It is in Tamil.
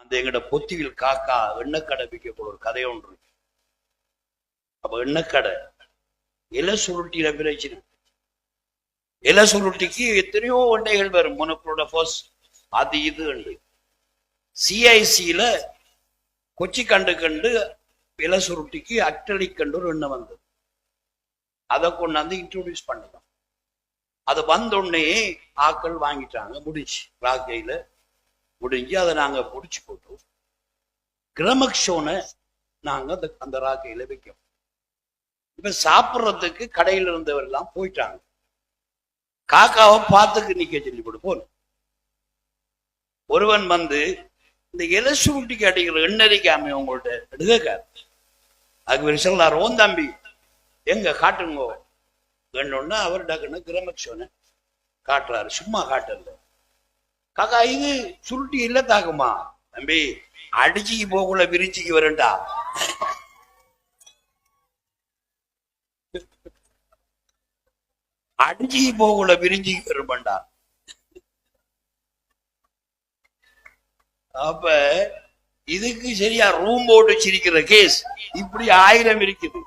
அந்த எங்கட பொத்தியில் காக்கா எண்ணக்கடை விற்கக்கூட ஒரு கதை ஒன்று அப்ப எண்ணக்கடை இலை சுருட்டியில பிரச்சனை இலை சுருட்டிக்கு எத்தனையோ ஒண்டைகள் வரும். முனப்போட ஃபோர்ஸ் அது இது உண்டு சிஐசியில கொச்சி கண்டு கண்டு இலை சுருட்டிக்கு அட்டளி கண்டு ஒரு எண்ணம் வந்தது. அதை கொண்டாந்து இன்ட்ரோடியூஸ் பண்ணலாம் அது வந்தோடனே ஆக்கள் வாங்கிட்டாங்க முடிச்சு ராக்கையில முடிஞ்சு அதை நாங்க முடிச்சு போட்டோம். கிரமக்ஷோனை நாங்க அந்த அந்த ராக்கையில வைக்கோம். இப்ப சாப்பிட்றதுக்கு கடையில இருந்தவர் எல்லாம் போயிட்டாங்க. காக்காவை பார்த்துக்கு நிக்க சொல்லி கொடுப்போம் ஒருவன் வந்து இந்த இலை சுருட்டிக்கு அடிக்கிற எண்ணெரிக்காம உங்கள்கிட்ட எடுக்காரு அதுக்கு ஒரு சொல்லார் ஓன் தம்பி எங்க காட்டுங்கோ? கண்ணொன்னு அவர் டக்குன்னு கிரமக்ஷோனை காட்டுறாரு. சும்மா காட்டல. காக்கா இது சுருட்டி இல்ல தாக்குமா? தம்பி அடிச்சுக்கு போகக்குள்ள விரிச்சுக்கு வரண்டா அடிச்சுக்கு போகக்குள்ள விரிஞ்சிக்கு வருமாண்டா. அப்ப இதுக்கு சரியா ரூம் போட்டு வச்சிருக்கிற கேஸ் இப்படி ஆயிரம் இருக்குது.